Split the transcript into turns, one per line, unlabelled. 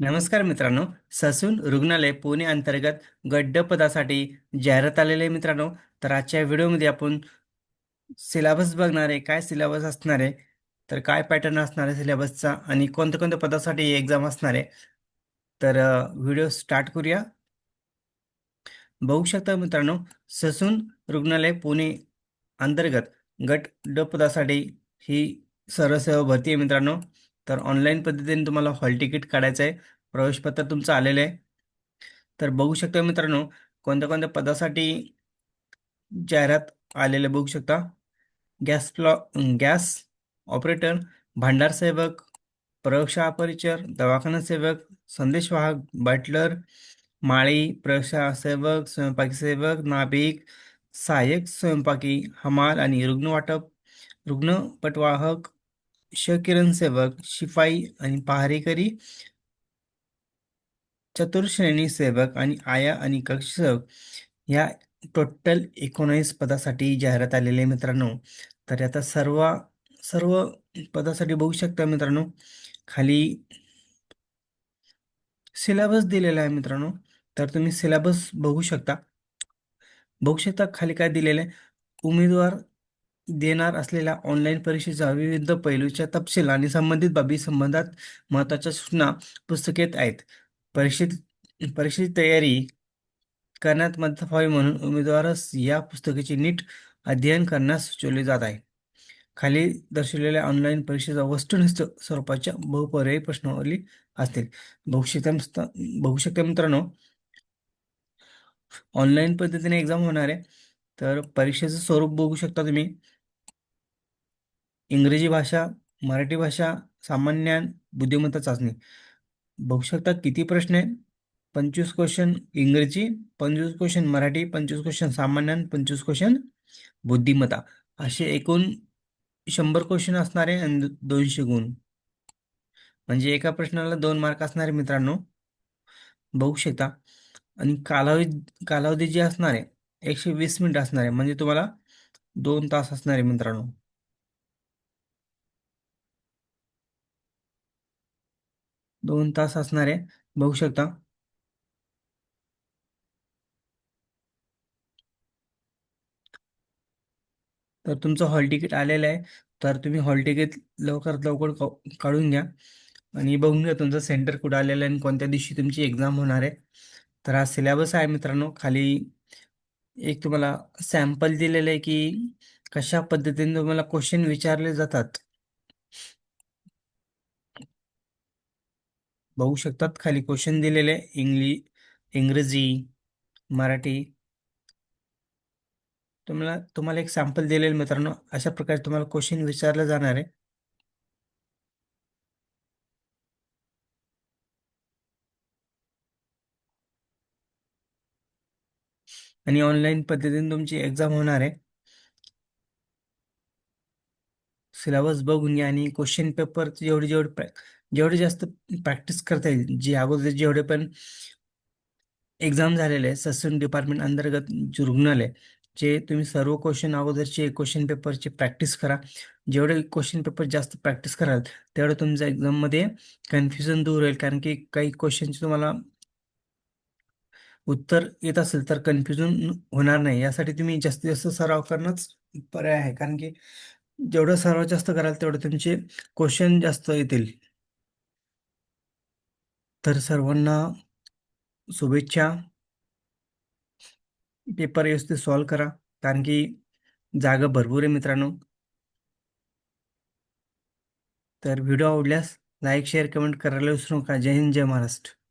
नमस्कार मित्रांनो. ससून रुग्णालय पुणे अंतर्गत गड्ड पदासाठी जाहिरात आलेले आहे मित्रांनो. तर आजच्या व्हिडिओमध्ये आपण सिलेबस बघणार आहे. काय सिलेबस असणार आहे? तर काय पॅटर्न असणार आहे सिलेबसचा? आणि कोणत्या कोणत्या पदासाठी एक्झाम असणार आहे? तर व्हिडिओ स्टार्ट करूया. बघू शकता मित्रांनो ससून रुग्णालय पुणे अंतर्गत गट ड पदासाठी ही सर्वसेवा भरती आहे मित्रांनो. तर ऑनलाईन पद्धतीने तुम्हाला हॉल तिकीट काढायचं आहे प्रवेशपत्र तुमचं आलेलं आहे. तर बघू शकता मित्रांनो कोणत्या कोणत्या पदासाठी जाहिरात आलेले बघू शकता. गॅस प्लॉ गॅस ऑपरेटर भांडार सेवक प्रयोगशाळा परिचर दवाखाना सेवक संदेशवाहक बटलर माळी प्रयोगशाळा सेवक स्वयंपाकी सेवक नाभिक सहाय्यक स्वयंपाकी हमाल आणि रुग्ण वाटप रुग्णपटवाहक शकिरण सेवक शिपाई आणि पहारेकरी चतुर्श्रेणी सेवक आणि आया आणि कक्ष सेवक. या टोटल एकोणावीस पदासाठी जाहिरात आलेली आहे मित्रांनो. तर आता सर्व सर्व पदासाठी बघू शकता मित्रांनो. खाली सिलेबस दिलेला आहे मित्रांनो. तर तुम्ही सिलेबस बघू शकता. बघू शकता खाली काय दिलेलं आहे. उमेदवार देणार असलेल्या ऑनलाईन परीक्षेचा विविध पैलूच्या तपशील आणि संबंधित बाबी संबंधात महत्त्वाच्या सूचना पुस्तकेत आहेत. परीक्षेत परीक्षेची तयारी करण्यात मदत व्हावी म्हणून उमेदवारास या पुस्तकाचे नीट अध्ययन करण्यास सुचवले जात आहे. खाली दर्शवलेल्या ऑनलाईन परीक्षेचा वस्तुनिष्ठ स्वरूपाच्या बहुपर्यायी प्रश्नावली असतील. बघू शकता मित्रांनो ऑनलाईन पद्धतीने एक्झाम होणार आहे तर परीक्षेचं स्वरूप बघू शकता तुम्ही. इंग्रजी भाषा मराठी भाषा सामान्य बुद्धिमत्ता चाचणी. बघू शकता किती प्रश्न आहे पंचवीस क्वेश्चन इंग्रजी पंचवीस क्वेश्चन मराठी पंचवीस क्वेश्चन सामान्य पंचवीस क्वेश्चन बुद्धिमत्ता. असे एकूण शंभर क्वेश्चन असणारे आणि दोनशे गुण. म्हणजे एका प्रश्नाला दोन मार्क असणारे मित्रांनो. बघू शकता. आणि कालावधी कालावधी जी असणार आहे एकशे वीस मिनिट असणार आहे. म्हणजे तुम्हाला दोन तास असणार आहे मित्रांनो. दोन तास असणार आहे. बघू शकता. तर तुमचं हॉल तिकीट आलेलं आहे. तर तुम्ही हॉल तिकीट लवकरात लवकर काढून घ्या. आणि बघून घ्या तुमचं सेंटर कुठं आलेलं आहे आणि कोणत्या दिवशी तुमची एक्झाम होणार आहे. तर हा सिलेबस आहे मित्रांनो. खाली एक तुम्हाला सॅम्पल दिलेलं आहे की कशा पद्धतीने तुम्हाला क्वेश्चन विचारले जातात? बघू शकतात. खाली क्वेश्चन दिलेले इंग्लि इंग्रजी मराठी. तुम्हाला तुम्हाला एक सॅम्पल दिलेलं मित्रांनो. अशा प्रकारे तुम्हाला क्वेश्चन विचारलं जाणार आहे. आणि ऑनलाईन पद्धतीने तुमची एक्झाम होणार आहे. सिलेबस बघून घ्या आणि क्वेश्चन पेपर जेवढे जेवढे जेवढे जास्त प्रॅक्टिस करता येईल जे अगोदर जेवढे पण एक्झाम झालेले आहे ससून डिपार्टमेंट अंतर्गत जे रुग्णालय जे तुम्ही सर्व क्वेश्चन अगोदरचे क्वेश्चन पेपरची प्रॅक्टिस करा. जेवढे क्वेश्चन पेपर जास्त प्रॅक्टिस कराल तेवढं तुमच्या एक्झाममध्ये कन्फ्युजन दूर होईल कारण की काही क्वेश्चनचे तुम्हाला उत्तर येत असेल तर कन्फ्युजन होणार नाही. यासाठी तुम्ही जास्तीत जास्त सराव करणंच पर्याय आहे. कारण की जेवढं सराव जास्त कराल तेवढं तुमचे क्वेश्चन जास्त येतील. तर सर्वांना शुभेच्छा. पेपर व्यवस्थित सॉल्व करा. कारण की जागा भरपूर आहे मित्रांनो. तर व्हिडिओ आवडल्यास लाईक शेअर कमेंट करायला विसरू नका. जय हिंद जय महाराष्ट्र.